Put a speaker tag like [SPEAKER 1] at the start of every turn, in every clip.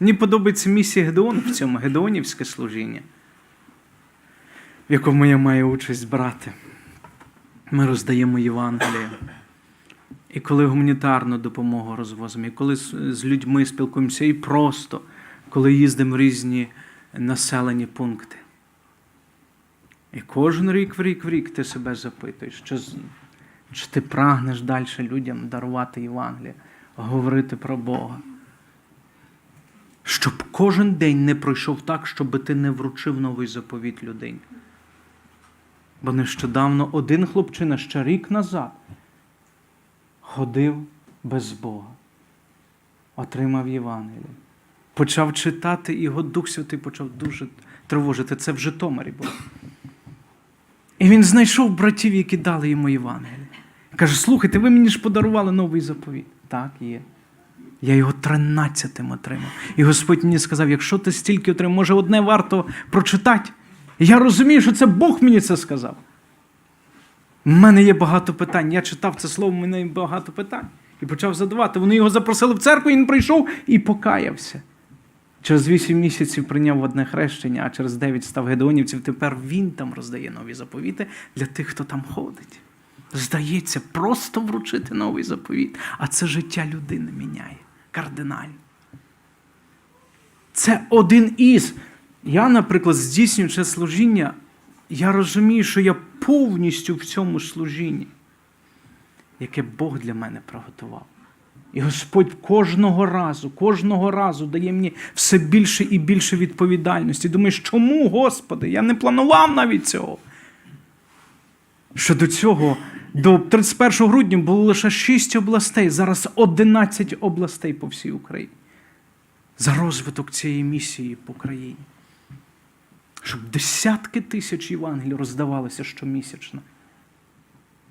[SPEAKER 1] Мені подобається місія Гедеон в цьому Гедеонівське служіння, в якому я маю участь брати. Ми роздаємо Євангеліє. І коли гуманітарну допомогу розвозимо, і коли з, людьми спілкуємося, і просто коли їздимо в різні населені пункти. І кожен рік в рік в рік ти себе запитуєш, чи, чи ти прагнеш далі людям дарувати Євангеліє, говорити про Бога. Щоб кожен день не пройшов так, щоб ти не вручив новий заповіт людині. Бо нещодавно один хлопчина ще рік назад ходив без Бога, отримав Євангеліє. Почав читати, і його Дух Святий почав дуже тривожити. Це в Житомирі було. І він знайшов братів, які дали йому Євангеліє. Каже: слухайте, ви мені ж подарували новий заповіт. Так, є. Я його тринадцятим отримав. І Господь мені сказав: якщо ти стільки отримав, може одне варто прочитати. Я розумію, що це Бог мені це сказав. У мене є багато питань. Я читав це слово, у мене є багато питань. І почав задавати. Вони його запросили в церкву, він прийшов і покаявся. Через вісім місяців прийняв одне хрещення, а через дев'ять став гедеонівців. Тепер він там роздає нові заповіти для тих, хто там ходить. Здається, просто вручити новий заповіт, а це життя людини міняє кардинально. Це один із. Я, наприклад, здійснюючи служіння, я розумію, що я повністю в цьому служінні, яке Бог для мене приготував. І Господь кожного разу, кожного разу дає мені все більше і більше відповідальності. Думаєш, чому, Господи? Я не планував навіть цього. Що до цього, до 31 грудня було лише 6 областей, зараз 11 областей по всій Україні. За розвиток цієї місії по країні. Щоб десятки тисяч Євангелій роздавалися щомісячно.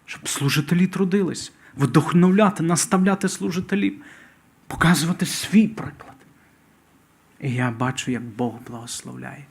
[SPEAKER 1] Щоб служителі трудились, вдохновляти, наставляти служителів, показувати свій приклад. І я бачу, як Бог благословляє.